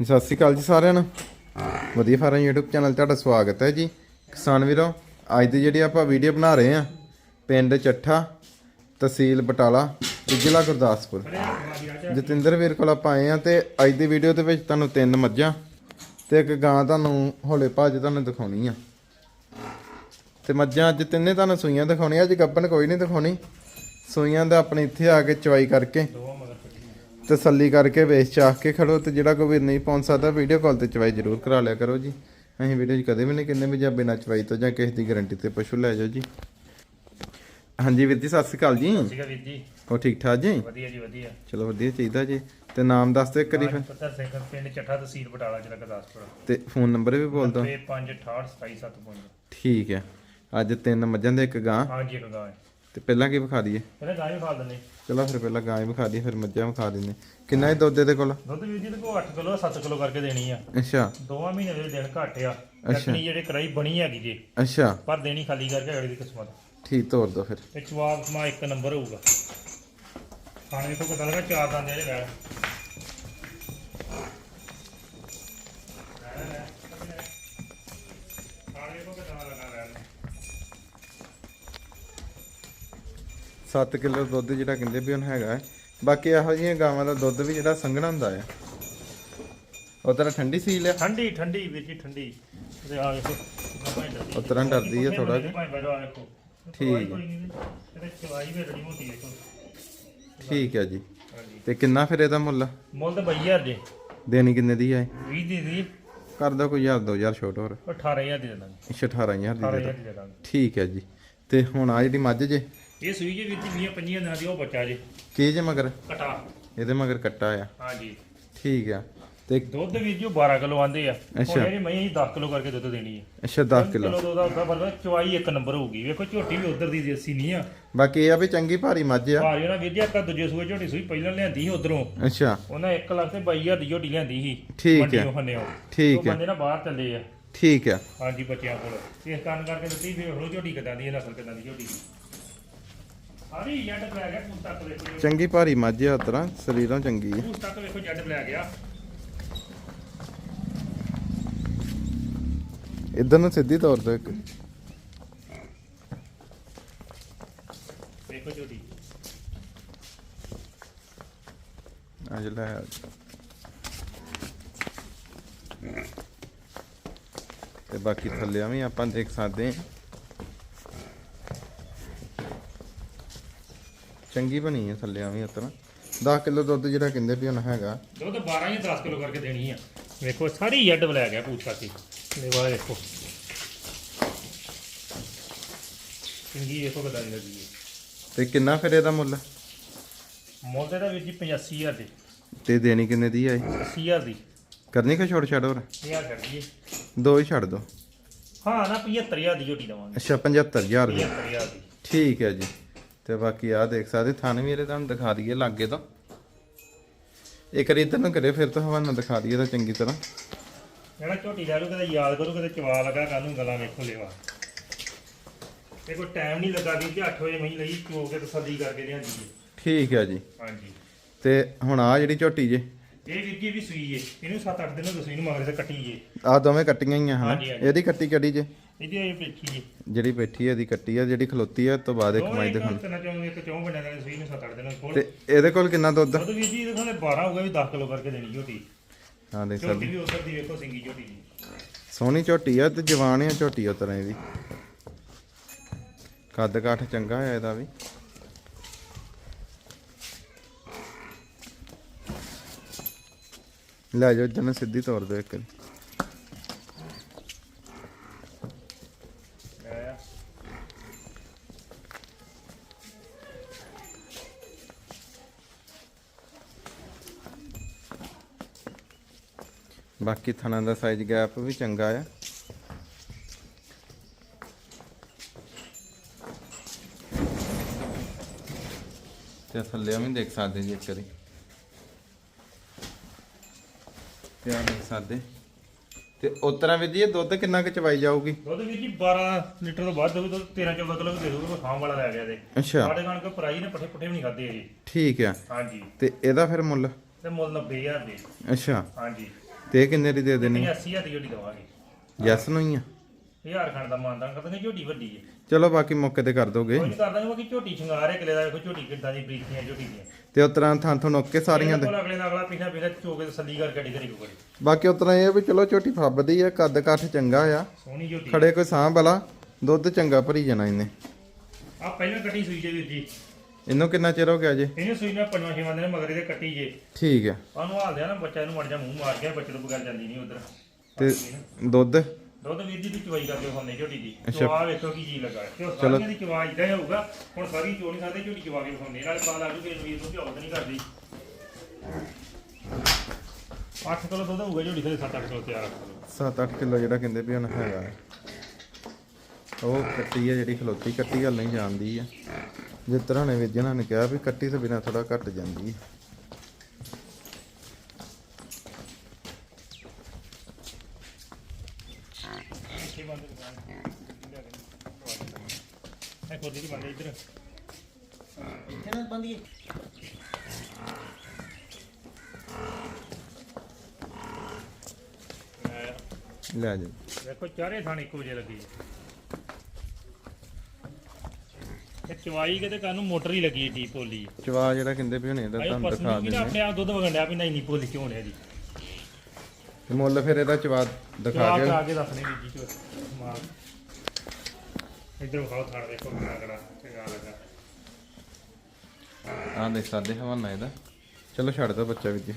ਸਤਿ ਸ਼੍ਰੀ ਅਕਾਲ ਜੀ ਸਾਰਿਆਂ ਨੂੰ। ਵਧੀਆ ਫਾਰਮ YouTube ਚੈਨਲ ਤੁਹਾਡਾ ਸਵਾਗਤ ਹੈ ਜੀ। ਕਿਸਾਨ ਵੀਰੋ, ਅੱਜ ਦੀ ਜਿਹੜੀ ਆਪਾਂ ਵੀਡੀਓ ਬਣਾ ਰਹੇ ਆ ਪਿੰਡ ਚੱਠਾ, ਤਹਿਸੀਲ ਬਟਾਲਾ, ਤੇ ਜ਼ਿਲ੍ਹਾ ਗੁਰਦਾਸਪੁਰ। ਜਤਿੰਦਰ ਵੀਰ ਕੋਲ ਆਪਾਂ ਆਏ ਆ ਤੇ ਅੱਜ ਦੀ ਵੀਡੀਓ ਦੇ ਵਿੱਚ ਤੁਹਾਨੂੰ ਤਿੰਨ ਮੱਝਾਂ ਤੇ ਇੱਕ ਗਾਂ ਤੁਹਾਨੂੰ ਹੌਲੇ ਭਾਜ ਤੁਹਾਨੂੰ ਦਿਖਾਉਣੀ ਆ। ਤੇ ਮੱਝਾਂ ਅੱਜ ਤਿੰਨੇ ਤੁਹਾਨੂੰ ਸੂਈਆਂ ਦਿਖਾਉਣੀਆਂ, ਅੱਜ ਗੱਬਨ ਕੋਈ ਨਹੀਂ ਦਿਖਾਉਣੀ। ਸੂਈਆਂ ਦਾ ਆਪਣੇ ਇੱਥੇ ਆ ਕੇ ਚਵਾਈ ਕਰਕੇ ਤਸੱਲੀ ਕਰਕੇ ਵੇਚ ਚਾਹ ਕੇ ਖੜੋ ਤੇ ਜਿਹੜਾ ਕੋਈ ਵੀਰ ਨਹੀਂ ਪਹੁੰਚ ਸਕਦਾ ਵੀਡੀਓ ਕਾਲ ਤੇ ਚਵਾਈ ਜ਼ਰੂਰ ਕਰਾ ਲਿਆ ਕਰੋ ਜੀ। ਅਸੀਂ ਵੀਡੀਓ 'ਚ ਕਦੇ ਵੀ ਨਹੀਂ ਕਿੰਨੇ ਵੀ ਜਾਂ ਬਿਨਾਂ ਚਵਾਈ ਤੋਂ ਜਾਂ ਕਿਸੇ ਦੀ ਗਾਰੰਟੀ ਤੇ ਪਸ਼ੂ ਲੈ ਜਾਓ ਜੀ। ਹਾਂਜੀ ਵੀਰ ਜੀ ਸਤਿ ਸ਼੍ਰੀ ਅਕਾਲ ਜੀ। ਸੀਗਾ ਵੀਰ ਜੀ। ਹੋ ਠੀਕ ਠਾਕ ਜੀ? ਵਧੀਆ ਜੀ ਵਧੀਆ। ਚਲੋ ਵਧੀਆ ਚਾਹੀਦਾ ਜੀ। ਤੇ ਨਾਮ ਦੱਸ ਦਿਓ ਇੱਕ ਵਾਰੀ ਫਿਰ। ਪੱਤਰ ਸਿੰਘ ਪਿੰਡ ਚੱਠਾ ਤਹਿਸੀਲ ਬਟਾਲਾ ਜ਼ਿਲ੍ਹਾ ਗੁਰਦਾਸਪੁਰ। ਤੇ ਫੋਨ ਨੰਬਰ ਵੀ ਬੋਲ ਦਿਓ। 95682775 ਠੀਕ ਹੈ। ਅੱਜ ਤਿੰਨ ਮੱਝਾਂ ਦੇ ਇੱਕ ਗਾਂ। ਹਾਂਜੀ ਇੱਕ ਗਾਂ ਹੈ। ਤੇ ਪਹਿਲਾਂ ਕੀ ਵਿਖਾ ਦਈਏ? ਪਹਿਲਾਂ ਗਾਂ ਹੀ ਖਾ ਦਿੰਦੇ। ਚਲੋ ਫਿਰ ਪਹਿਲਾਂ ਗਾਂ ਵਿਖਾ ਦਈਏ ਫਿਰ ਮੱਝਾਂ ਵਿਖਾ ਦਿੰਦੇ। ਕਿੰਨਾ ਹੀ ਦੁੱਧ ਇਹਦੇ ਕੋਲ? ਦੁੱਧ ਵੀਰ ਜੀ ਦੇ ਕੋ 8 ਕਿਲੋ 7 ਕਿਲੋ ਕਰਕੇ ਦੇਣੀ ਆ। ਅੱਛਾ। ਦੋਵਾਂ ਮਹੀਨੇ ਦੇ ਦਿਨ ਘੱਟ ਆ। ਚੱਕਣੀ ਜਿਹੜੇ ਕਰਾਈ ਬਣੀ ਹੈਗੀ ਜੀ ਅੱਛਾ। ਪਰ ਦੇਣੀ ਖਾਲੀ ਕਰਕੇ ਅਗਲੀ ਦੀ ਕਿਸਮਤ। ਠੀਕ ਤੋਰ ਦੋ ਫਿਰ। ਤੇ ਜਵਾਬ ਮਾ ਇੱਕ ਨੰਬਰ ਹੋਊਗਾ। ਖਾਣੇ ਵੇਖੋ ਪਤਾ ਲੱਗਾ ਚਾਰ ਦੰਦ ਇਹਦੇ ਨਾਲ ਖਾਣੇ ਵੇਖੋ ਲੱਗਾ 7 ਕਿਲੋ ਦੁੱਧ ਜਿਹੜਾ ਕਹਿੰਦੇ ਵੀ ਹੁਣ ਹੈਗਾ ਹੈ। ਬਾਕੀ ਇਹੋ ਜਿਹੀਆਂ ਗਾਵਾਂ ਦਾ ਦੁੱਧ ਵੀ ਜਿਹੜਾ ਸੰਘਣਾ ਹੁੰਦਾ ਹੈ ਉਹ ਤਰ੍ਹਾਂ ਠੰਡੀ ਸੀਲ ਆ? ਠੰਡੀ ਠੰਡੀ ਵੀਰ ਜੀ ਠੰਡੀ। ਤੇ ਆ ਵੇਖੋ ਉਹ ਤਰ੍ਹਾਂ ਡਰਦੀ ਆ ਥੋੜਾ ਜਿਹਾ। ਠੀਕ ਹੈ। ਠੀਕ ਹੈ ਜੀ। ਤੇ ਕਿੰਨਾ ਫਿਰ ਇਹਦਾ ਮੁੱਲ? ਮੁੱਲ ਤਾਂ 22000 ਜੀ ਦੇਣੀ ਕਿੰਨੇ ਦੀ ਹੈ 20 ਦੀ ਦੀ। ਕਰ ਦੋ ਕੋਈ 1000 2000 ਛੋਟ ਹੋਰ। 18000 ਦੀ ਦਾਂਗੇ। ਅੱਛਾ 18000 ਦੀ ਦੇ 18000 ਦਿਓ। ਦੀ ਦੇ ਦਾਂਗੇ। ਠੀਕ ਹੈ ਜੀ। ਤੇ ਹੁਣ ਆ ਜਿਹੜੀ ਮੱਝ ਜੇ? ਇਹ ਸੂਈ ਜੀ ਵੀਰ ਜੀ 20 25 ਦਿਨਾਂ ਦੀ ਉਹ ਬੱਚਾ ਜੀ। ਕੀ ਜੇ ਮਗਰ? ਕਟਾ। ਇਹਦੇ ਮਗਰ ਕੱਟਾ ਆ। ਹਾਂਜੀ। ਠੀਕ ਆ। ਤੇ ਦੁੱਧ ਵੀਰ ਜੀ ਉਹ 12 ਕਿਲੋ ਆਂਦੇ ਆ। ਅੱਛਾ। ਇਹਨੇ ਮੈਂ 10 ਕਿਲੋ ਕਰਕੇ ਦੁੱਧ ਦੇਣੀ ਹੈ ਅੱਛਾ 10 ਕਿਲੋ। ਕਿਲੋ ਦਾ ਬਰਬਰ ਚਵਾਈ ਇੱਕ ਨੰਬਰ ਹੋਊਗੀ। ਵੇਖੋ ਝੋਟੀ ਵੀ ਉਧਰ ਦੀ ਦੇਸੀ ਨਹੀਂ ਆ। ਬਾਕੀ ਇਹ ਆ ਵੀ ਚੰਗੀ ਭਾਰੀ ਮੱਝ ਆ। ਭਾਰੀ ਉਹਨਾਂ ਵੀਰ ਜੀ ਆਪਾਂ ਦੂਜੇ ਸੂਏ ਝੋਟੀ ਸੂਈ ਪਹਿਲਾਂ ਲਿਆਂਦੀ ਸੀ ਉਧਰੋਂ। ਅੱਛਾ। ਉਹਨਾਂ 1 ਲੱਖ ਤੇ 22000 ਦੀ ਝੋਟੀ ਲਿਆਂਦੀ ਸੀ। ਠੀਕ ਹੈ। ਠੀਕ ਉਹ ਹੈ ਬੰਦੇ ਨਾ ਬਾਹਰ ਚੱਲੇ ਆ। ਠੀਕ ਆ। ਹਾਂਜੀ ਬੱਚਿਆਂ ਕੋਲ। ਇਸ ਕਾਰਨ ਕਰਕੇ ਦਿੱਤੀ ਵੀ ਉਹ ਝੋਟੀ ਕਿਦਾਂ ਦੀ ਹੈ ਨਸਲ ਕਿਦਾਂ ਦੀ ਝੋਟੀ ਦੀ। ਸਾਰੀ ਤੱਕ ਵੇਖੋ ਚੰਗੀ ਭਾਰੀ ਮੱਝ ਆ ਤਰ੍ਹਾਂ ਸਰੀਰੋਂ ਚੰਗੀ ਆ। ਤੱਕ ਵੇਖੋ ਇਧਰ ਨੂੰ ਸਿੱਧੀ ਤੌਰ ਤੇ ਵੇਖੋ ਝੋਟੀ ਅੱਜ ਲੈ ਆ। ਤੇ ਬਾਕੀ ਥੱਲਿਆਂ ਵੀ ਆਪਾਂ ਦੇਖ ਸਕਦੇ ਹਾਂ। ਚੰਗੀ ਬਣੀ ਹੈ ਥੱਲਿਆਂ ਵੀ ਉਤਰਾ। 10 ਕਿਲੋ ਦੁੱਧ ਜਿਹੜਾ ਕਹਿੰਦੇ ਵੀ ਹੁਣ ਹੈਗਾ। ਦੁੱਧ 12 ਜਾਂ 10 ਕਿਲੋ ਕਰਕੇ ਦੇਣੀ ਆ। ਵੇਖੋ ਸਾਰੀ ਜੱਟ ਲੈ ਗਿਆ ਪੂਸ ਤੱਕ ਹੀ ਲੇਵਾ ਵੇਖੋ। ਚੰਗੀ ਵੇਖੋ ਕਿਦਾਂ ਦੀ ਲੱਗੀ ਹੈ ਤੇ ਕਿੰਨਾ ਫਿਰ ਇਹਦਾ ਮੁੱਲ? ਮੁੱਲ ਤੇ ਦਾ ਵੀਰ ਜੀ 85000 ਦੀ। ਤੇ ਦੇਣੀ ਕਿੰਨੇ ਦੀ ਹੈ 80000 ਦੀ। ਕਰਨੀ ਕਿ ਛੋੜ ਛੱਡ ਹੋਰ? 1000 ਕਰ ਦਈਏ। ਦੋ ਹੀ ਛੱਡ ਦੋ। ਹਾਂ ਨਾ 75000 ਦੀ ਝੋਟੀ ਦਵਾਂਗੇ। ਅੱਛਾ 75000 ਦੀ। 75000 ਦੀ। ਠੀਕ ਹੈ ਜੀ। ਤੇ ਬਾਕੀ ਆ ਦੇਖ ਸਕਦੇ ਥਣ ਵੀ ਇਹਦੇ ਤੁਹਾਨੂੰ ਦਿਖਾ ਦਈਏ ਲਾਗੇ ਤੋਂ। ਇੱਕ ਵਾਰੀ ਇੱਧਰ ਨੂੰ ਕਰੇ ਫਿਰ ਤੋਂ ਹਵਾਨਾ ਦਿਖਾ ਦਈਏ ਤਾਂ ਚੰਗੀ ਤਰ੍ਹਾਂ। ਜਿਹੜਾ ਝੋਟੀ ਲੈ ਲੂ ਕਦੇ ਯਾਦ ਕਰੂ ਕਦੇ ਚਵਾ ਲਗਾ ਕਾਨੂੰ ਗਲਾ ਵੇਖੋ ਲੈਵਾ ਤੇ ਕੋਈ ਟਾਈਮ ਨਹੀਂ ਲੱਗਾ ਵੀ ਕਿ 8 ਵਜੇ ਮਹੀਂ ਲਈ ਚੋ ਕੇ ਤਸੱਲੀ ਕਰਕੇ ਲਿਆਂਦੀ ਜੀ ਠੀਕ ਹੈ ਜੀ। ਹਾਂਜੀ। ਤੇ ਹੁਣ ਆ ਜਿਹੜੀ ਝੋਟੀ ਜੇ? ਇਹ ਵੀਰ ਜੀ ਵੀ ਸੂਈ ਏ ਇਹਨੂੰ 7-8 ਦਿਨ ਹੋ ਗਏ ਸੂਈ ਨੂੰ ਮਗਰ ਤੇ ਕੱਟੀ ਏ। ਆ ਦੋਵੇਂ ਕੱਟੀਆਂ ਹੀ ਆ ਹਨਾ? ਹਾਂਜੀ, ਹਾਂਜੀ। ਇਹਦੀ ਕੱਟੀ ਕਿਹੜੀ ਜੇ? ਇਹਦੀ ਇਹ ਪੇਖੀ ਏ ਜਿਹੜੀ ਬੈਠੀ ਹੈ ਇਹਦੀ ਕੱਟੀ ਆ ਜਿਹੜੀ ਖਲੋਤੀ ਇਹ ਤੋਂ ਬਾਅਦ ਇੱਕ ਮਾਈ ਦਿਖਾਉਂ ਕਿੰਨਾ ਚਾਹੁੰਗੇ ਇੱਕ ਚੌਂ ਬੰਦਿਆਂ ਦਾ ਸੂਈ ਨੂੰ 7-8 ਦਿਨ ਕੋਲ ਤੇ ਇਹਦੇ ਕੋਲ ਕਿੰਨਾ ਦੁੱਧ? ਦੁੱਧ ਵੀਰ ਜੀ ਇਹਦੇ ਕੋਲੇ 12 ਹੋਊਗਾ ਵੀ 10 ਕਿਲੋ ਕਰਕੇ ਦੇਣੀ ਝੋਟੀ। ਹਾਂ ਦੇਖ ਝੋਟੀ ਸਕਦੇ। ਵੀ ਉਧਰ ਦੀ ਵੇਖੋ ਸਿੰਗੀ ਝੋਟੀ ਦੀ। ਸੋਹਣੀ ਝੋਟੀ ਆ ਤੇ ਜਵਾਨ ਆ ਝੋਟੀ ਉਹ ਤਰ੍ਹਾਂ ਇਹਦੀ। ਕੱਦ ਕਾਠ ਚੰਗਾ ਆ ਇਹਦਾ ਵੀ। ਲੈ ਜਾਓ ਜਨ ਸਿੱਧੀ ਤੌਰ ਦੇ ਇੱਕ ਵਾਰੀ। ਬਾਕੀ ਥਣਾ ਦਾ ਸਾਈਜ਼ ਗੈਪ ਵੀ ਚੰਗਾ ਆ। ਤੇ ਥੱਲੇ ਵੀ ਦੇਖ ਸਕਦੇ ਜੀ ਇੱਕ ਵਾਰੀ। ਤੇ ਆ ਦੇਖ ਸਕਦੇ। ਤੇ ਉਤਰਾ ਵੀ ਜੀ ਦੁੱਧ ਕਿੰਨਾ ਕੁ ਚਵਾਈ ਜਾਊਗੀ? ਦੁੱਧ ਵੀਰ ਜੀ 12 ਲੀਟਰ ਤੋਂ ਵੱਧ ਦੁੱਧ 13 14 ਕਿਲੋ ਦੇ ਦੂਗਾ ਖਾਣ ਵਾਲਾ ਲੈ ਗਿਆ ਤੇ ਅੱਛਾ। ਸਾਡੇ ਖਾਣ ਕੋ ਪਰਾਈ ਨੇ ਪੱਠੇ ਪੁੱਠੇ ਵੀ ਨਹੀਂ ਖਾਦੇ ਜੀ ਠੀਕ ਆ। ਹਾਂਜੀ। ਤੇ ਇਹਦਾ ਫਿਰ ਮੁੱਲ? ਤੇ ਮੁੱਲ 90000 ਦੇ। ਅੱਛਾ। ਹਾਂਜੀ। ਤੇ ਇਹ ਕਿੰਨੇ ਦੀ ਦੇ ਦੇਣੀ? 80000 ਦੀ ਝੋਟੀ ਦਵਾਂਗੇ। ਯੈਸ ਨੂੰ ਹੀ ਆ। ਹਜ਼ਾਰ ਖੰਡ ਦਾ ਮਾਨਦਾਨ ਕਰਦੇ ਝੋਟੀ ਵੱਡੀ ਹੈ ਚਲੋ ਬਾਕੀ ਮੌਕੇ ਤੇ ਕਰ ਦੋਗੇ। ਕੋਈ ਨਹੀਂ ਬਾਕੀ ਝੋਟੀ ਸ਼ਿੰਗਾਰ ਹੈ ਕਿਲੇ ਦਾ ਵੇਖੋ ਝੋਟੀ ਕਿੱਦਾਂ ਦੀ ਬਰੀਕੀਆਂ ਝੋਟੀ ਦੀਆਂ ਤੇ ਉਸ ਤਰ੍ਹਾਂ ਥਾਂ ਥੋਂ ਨੋਕੇ ਸਾਰੀਆਂ ਦੇ। ਕੋਲ ਅਗਲੇ ਦਾ ਅਗਲਾ ਪਿਛਾ ਪਿਛਾ ਚੋਕੇ ਤਸੱਲੀ ਕਰਕੇ ਢੀ ਕਰੀ ਕੋਈ ਬਾਕੀ ਉਸ ਤਰ੍ਹਾਂ ਇਹ ਵੀ ਚਲੋ ਝੋਟੀ ਫੱਬਦੀ ਆ ਕੱਦ ਕੱਠ ਚੰਗਾ ਆ। ਸੋਹਣੀ ਝੋਟੀ ਖੜੇ ਕੋਈ ਸਾਂਭ ਵਾਲਾ ਦੁੱਧ ਚੰਗਾ ਭਰੀ ਜਾਣਾ ਇਹਨੇ। ਆ ਪਹਿਲਾਂ ਕੱਟੀ ਸੂਈ ਜੇ ਵੀਰ ਜੀ। ਇਹਨੂੰ ਕਿੰਨਾ ਚਿਰ ਹੋ ਗਿਆ ਜੇ? ਇਹਨੇ ਸੂਈ ਨਾਲ ਪੰਜਵਾਂ ਛੇਵਾਂ ਦਿਨ ਮਗਰੇ ਦੇ ਕੱਟੀ ਜੇ। ਠੀਕ ਆ ਉਹਨੂੰ ਹਾਲ ਦਿਆ ਨਾ ਬੱਚਾ ਨੂੰ ਮੜ ਜਾ ਮੂੰਹ ਮਾਰ ਗਿਆ ਬੱਚੇ ਨੂੰ ਬਗੈਰ ਜਾਂਦੀ ਨਹੀਂ ਉਧਰ। ਤੇ ਦੁੱਧ? ਦੁੱਧ ਵੀਰ ਜੀ ਦੀ ਚਵਾਈ ਕਰਦੇ ਹੁੰਨੇ ਝੋਟੀ ਦੀ। ਚਵਾ ਵੇਖੋ ਕੀ ਚੀਜ਼ ਲੱਗਾ। ਤੇ ਉਹ ਸਾਰੀਆਂ ਦੀ ਚਵਾ ਇਦਾਂ ਹੀ ਹੋਊਗਾ। ਹੁਣ ਸਾਰੀ ਚੋਣੀ ਸਾਡੇ ਝੋਟੀ ਚਵਾ ਕੇ ਹੁੰਨੇ ਨਾਲ ਪਾ ਲਾ ਜੂ ਕਿ ਵੀਰ ਨੂੰ ਝੋਕ ਨਹੀਂ ਕਰਦੀ। 8 ਕਿਲੋ ਦੁੱਧ ਹੋਊਗਾ ਝੋਟੀ ਦੇ 7-8 ਕਿਲੋ ਤਿਆਰ ਕਰੋ 7-8 ਕਿਲੋ ਜਿਹੜਾ ਕਹਿੰਦੇ ਵੀ ਹੁਣ ਹੈਗਾ। ਹੈ। ਉਹ ਕੱਟੀ ਆ ਜਿਹੜੀ ਖਲੋਤੀ ਕੱਟੀ ਗੱਲ ਨਹੀਂ ਜਾਂਦੀ ਆ। ਜਿਸ ਤਰ੍ਹਾਂ ਨੇ ਵੀਜਣਾ ਨੇ ਕਿਹਾ ਵੀ ਕੱਟੀ ਤੋਂ ਬਿਨਾ ਥੋੜਾ ਘੱਟ ਜਾਂਦੀ ਹੈ। ਕੀ ਬੰਦ ਇਹ ਕੋਦੀ ਦੀ ਬੰਦ ਇੱਧਰ ਇੱਥੇ ਨਾ ਬੰਦੀ ਲੈ, ਜਾ ਵੇਖੋ ਚਾਰੇ ਥਾਣੇ ਇੱਕੋ ਜਿਹੇ ਲੱਗੀ। ਇਹ ਚਵਾਈ ਕਿਤੇ ਕਾਨੂੰ ਮੋਟਰ ਹੀ ਲੱਗੀ ਡੀ ਪੋਲੀ ਚਵਾ ਜਿਹੜਾ ਕਹਿੰਦੇ ਵੀ ਹੁਣੇ ਇਹਦਾ ਆਇਓ ਤੁਹਾਨੂੰ ਦਿਖਾ ਪਸੰਦ ਵੀ ਨਾ ਦਿੰਦੇ ਆਪਣੇ ਆਪ ਦੁੱਧ ਵਗੰਡਿਆ ਵੀ ਨਹੀਂ ਨਹੀਂ ਪੋਲੀ ਕਿਉਂ ਨੇ ਦੀ ਤੇ ਮੁੱਲ ਫਿਰ ਇਹਦਾ ਚਵਾ ਦਿਖਾ ਚਵਾ ਕੇ ਕੇ ਦੱਸਣੇ ਵੀ ਜੀ ਚੋ ਮਾਰ ਇਧਰ ਖਾਓ ਥਾੜ ਦੇਖੋ ਕਿੰਨਾ ਕੜਾ ਚੰਗਾ ਲੱਗਾ। ਆਹ ਦੇਖ ਸਾਡੇ ਹਵਾਨਾ ਇਹਦਾ। ਚਲੋ ਛੱਡ ਦੋ ਬੱਚਾ ਵੀਰ ਜੀ।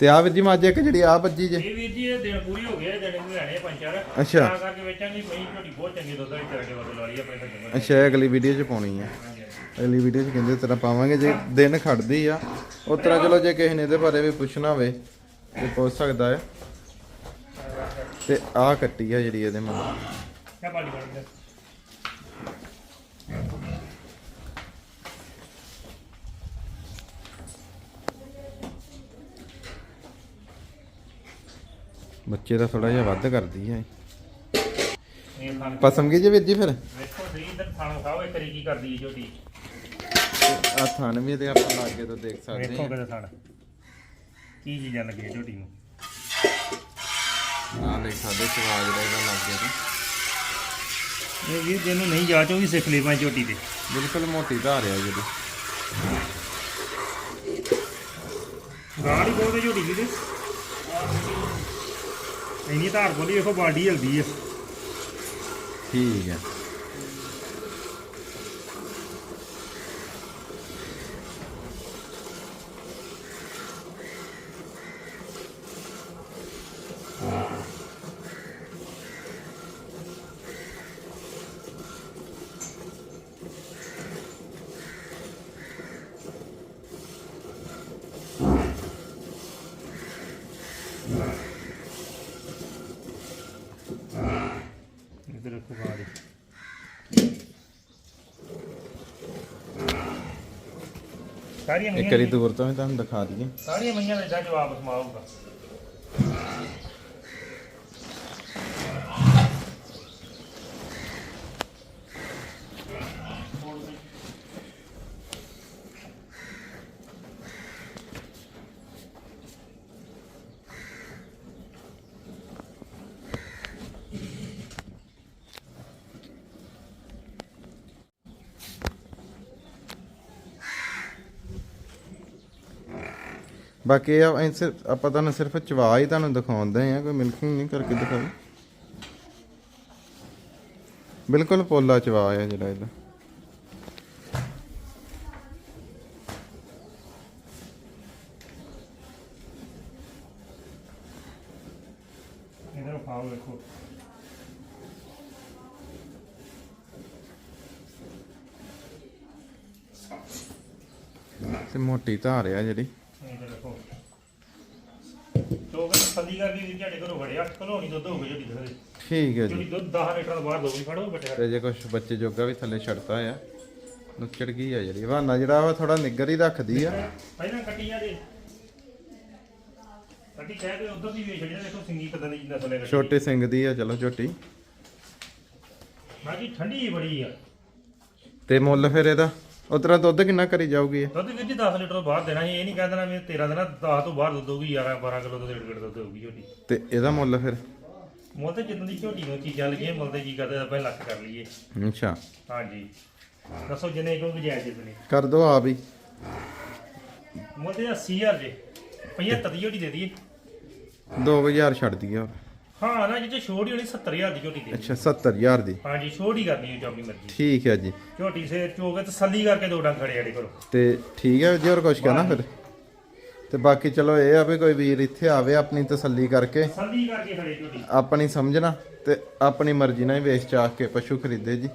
ਤੇ ਆ ਵੀਰ ਜੀ ਮੱਝ ਇੱਕ ਜਿਹੜੀ ਆ ਬੱਜੀ ਜੇ। ਇਹ ਵੀਰ ਜੀ ਇਹ ਦਿਨ ਪੂਰੀ ਹੋ ਗਿਆ ਦਿਨ ਨੂੰ ਲੈਣੇ ਪੰਜ ਚਾਰ। ਅੱਛਾ। ਤਾਂ ਕਰਕੇ ਵੇਚਾਂਗੇ ਮਹੀਂ ਝੋਟੀ ਬਹੁਤ ਚੰਗੀ ਦੁੱਧ ਵਾਲੀ ਦੇ ਵੱਲ ਲਾ ਲਈ ਆਪਣੇ ਜੰਗਲ ਅੱਛਾ ਇਹ ਅਗਲੀ ਵੀਡੀਓ 'ਚ ਪਾਉਣੀ ਆ। ਅਗਲੀ ਵੀਡੀਓ 'ਚ ਕਹਿੰਦੇ ਤਰ੍ਹਾਂ ਪਾਵਾਂਗੇ ਜੇ ਦਿਨ ਖੜਦੀ ਆ। ਉਸ ਤਰ੍ਹਾਂ ਚਲੋ ਜੇ ਕਿਸੇ ਨੇ ਇਹਦੇ ਬਾਰੇ ਵੀ ਪੁੱਛਣਾ ਹੋਵੇ ਤੇ ਪੁੱਛ ਸਕਦਾ ਹੈ ਤੇ ਆਹ ਕੱਟੀ ਆ ਜਿਹੜੀ ਇਹਦੇ ਮਨ ਕਿਆ ਪਾਣੀ ਬਣ ਗਿਆ ਬੱਚੇ ਦਾ ਥੋੜਾ ਜਿਹਾ ਵੱਧ ਕਰਦੀ ਹੈ ਪਸਮ ਗਈ ਜੇ ਵੀਰ ਜੀ ਫਿਰ? ਵੇਖੋ ਸਹੀ ਇਧਰ ਖਾਣ ਖਾਓ ਇਹ ਕਰੀ ਕੀ ਕਰਦੀ ਹੈ ਝੋਟੀ। ਆ ਥਣ ਵੀ ਇਹਦੇ ਆਪਾਂ ਲਾਗੇ ਤੋਂ ਦੇਖ ਸਕਦੇ ਵੇਖੋ ਹਾਂ। ਕਿਤੇ ਖਾਣ ਕੀ ਚੀਜ਼ਾਂ ਲੱਗੀਆਂ ਝੋਟੀ ਨੂੰ। ਆ ਦੇਖ ਸਕਦੇ ਚਵਾ ਜਿਹੜਾ ਇਹਦਾ ਲੱਗੇ ਤੇ। ਇਹ ਵੀਰ ਜਿਹਨੂੰ ਨਹੀਂ ਜਾਚ ਉਹ ਵੀ ਸਿੱਖ ਲਈ ਭਾਈ ਝੋਟੀ ਤੇ। ਬਿਲਕੁਲ ਮੋਟੀ ਧਾਰ ਆ ਜਿਹੜੀ ਗਾੜੀ ਬਹੁਤ ਹੈ ਝੋਟੀ ਦੀ ਤੇ। ਇੰਨੀ ਧਾਰ ਬੋਲੀ ਵੇਖੋ ਬਾਡੀ ਹਲਦੀ ਹੈ ਠੀਕ ਹੈ ਇਧਰ ਰੱਖੋ ਗਾੜੀ ਸਾਰੀਆਂ ਇੱਕ ਮਈਆਂ ਵਾਰੀ ਦੂਰ ਤੋਂ ਵੀ ਤੁਹਾਨੂੰ ਦਿਖਾ ਦਈਏ। ਸਾਰੀਆਂ ਮਈਆਂ ਦਾ ਜਵਾਬ ਸਮਾਊਗਾ ਬਾਕੀ ਇਹ ਸਿਰਫ ਆਪਾਂ ਤੁਹਾਨੂੰ ਸਿਰਫ ਚਵਾ ਹੀ ਤੁਹਾਨੂੰ ਦਿਖਾਉਂਦੇ ਆ ਕੋਈ ਮਿਲਕਿੰਗ ਨਹੀਂ ਕਰਕੇ ਦਿਖਾਈ। ਬਿਲਕੁਲ ਪੋਲਾ ਚਵਾ ਆ ਜਿਹੜਾ ਇਹਦਾ। ਵੇਖੋ। ਤੇ ਮੋਟੀ ਧਾਰ ਆ ਜਿਹੜੀ ਇਧਰ ਰੱਖੋ ਚੋਗਾ ਤਸੱਲੀ ਕਰਕੇ ਵੀ ਤੁਹਾਡੇ ਘਰੋਂ ਵੜੇ 8 ਕਿਲੋ ਨਹੀਂ ਦੁੱਧ ਹੋਊਗਾ ਜਿਹੜੀ ਦੱਸਦੇ ਠੀਕ ਹੈ ਜਿਹੜੀ ਦੁੱਧ 10 ਲੀਟਰ ਤੋਂ ਬਾਹਰ ਦੋ ਵੀ ਫੜੋ ਬੱਟੇ ਤੇ ਜੇ ਕੁਝ ਬੱਚੇ ਜੋਗਾ ਵੀ ਥੱਲੇ ਛੱਡਤਾ ਆ ਨੁੱਚੜ ਗਈ ਆ ਜਿਹੜੀ। ਬਹਾਨਾ ਜਿਹੜਾ ਵਾ ਥੋੜਾ ਨਿੱਗਰ ਹੀ ਰੱਖਦੀ ਆ। ਪਹਿਲਾਂ ਕੱਟੀਆਂ ਦੇ ਕੱਟੀ ਕਹਿ ਕੇ ਉਧਰ ਦੀ ਵੇਚ ਜਿਹੜਾ ਦੇਖੋ ਸਿੰਗੀ ਕਦਾਂ ਦੀ ਨਸਲ ਹੈ ਕੱਟੀ। ਛੋਟੇ ਸਿੰਘ ਦੀ ਆ ਚਲੋ ਝੋਟੀ ਬਾਕੀ ਠੰਡੀ ਬੜੀ ਆ। ਤੇ ਮੁੱਲ ਫਿਰ ਇਹਦਾ? ਉਤਰਾ ਦੁੱਧ ਕਿੰਨਾ ਕਰੀ ਜਾਊਗੀ? ਇਹ? ਦੁੱਧ ਵੀਰ ਜੀ 10 ਲੀਟਰ ਤੋਂ ਬਾਹਰ ਦੇਣਾ ਸੀ ਇਹ ਨਹੀਂ ਕਹਿ ਦੇਣਾ ਵੀ 13 ਦੇਣਾ 10 ਤੋਂ ਬਾਹਰ ਦੁੱਧ ਹੋਊਗੀ 11 12 ਕਿਲੋ ਤੋਂ 1.5 ਕਿਲੋ ਦੁੱਧ ਹੋਊਗੀ ਝੋਟੀ। ਤੇ ਇਹਦਾ ਮੁੱਲ ਫਿਰ? ਮੁੱਲ ਤੇ ਜਿੱਦਾਂ ਦੀ ਝੋਟੀ ਨੂੰ ਚੀਜ਼ਾਂ ਲੱਗੀਆਂ ਮੁੱਲ ਤੇ ਜੀ ਕਰਦੇ ਆਪਾਂ ਲੱਖ ਕਰ ਲਈਏ। ਅੱਛਾ। ਹਾਂਜੀ। ਦੱਸੋ ਜਿੰਨੇ ਕੋ ਗੁਜਾਇਜ਼ ਜਿੰਨੇ। ਕਰ ਦੋ ਆ ਵੀ ਮੁੱਲ ਤੇ 80000 ਜੇ 75 ਦੀ ਝੋਟੀ ਦੇ ਦਈਏ। 2000 ਛੱਡ ਦਈਏ ਹੋਰ। ਹਾਂ ਨਾ ਜਿੱਥੇ ਹੀ ਹੋਣੀ 70000 ਦੀ ਝੋਟੀ ਦੇ ਅੱਛਾ 70000 ਦੀ। ਹਾਂਜੀ ਹੀ ਕਰਨੀ ਹੈ ਜੋ ਆਪਣੀ ਮਰਜ਼ੀ। ਠੀਕ ਹੈ ਜੀ। ਝੋਟੀ ਸੇ ਚੋਗੇ ਤਸੱਲੀ ਕਰਕੇ ਦੋ ਡੰਗ ਖੜੇ ਆੜੇ ਕਰੋ ਤੇ ਠੀਕ ਹੈ ਜੀ ਹੋਰ ਕੁਝ ਕਹਿਣਾ ਫਿਰ? ਤੇ ਬਾਕੀ ਚਲੋ ਇਹ ਆ ਵੀ ਕੋਈ ਵੀਰ ਇੱਥੇ ਆਵੇ ਆਪਣੀ ਤਸੱਲੀ ਕਰਕੇ। ਤਸੱਲੀ ਕਰਕੇ ਖੜੇ ਝੋਟੀ। ਆਪਣੀ ਸਮਝਣਾ ਤੇ ਆਪਣੀ ਮਰਜ਼ੀ ਨਾਲ ਹੀ ਵੇਚ ਚਾਹ ਕੇ ਪਸ਼ੂ ਖਰੀਦੇ ਜੀ।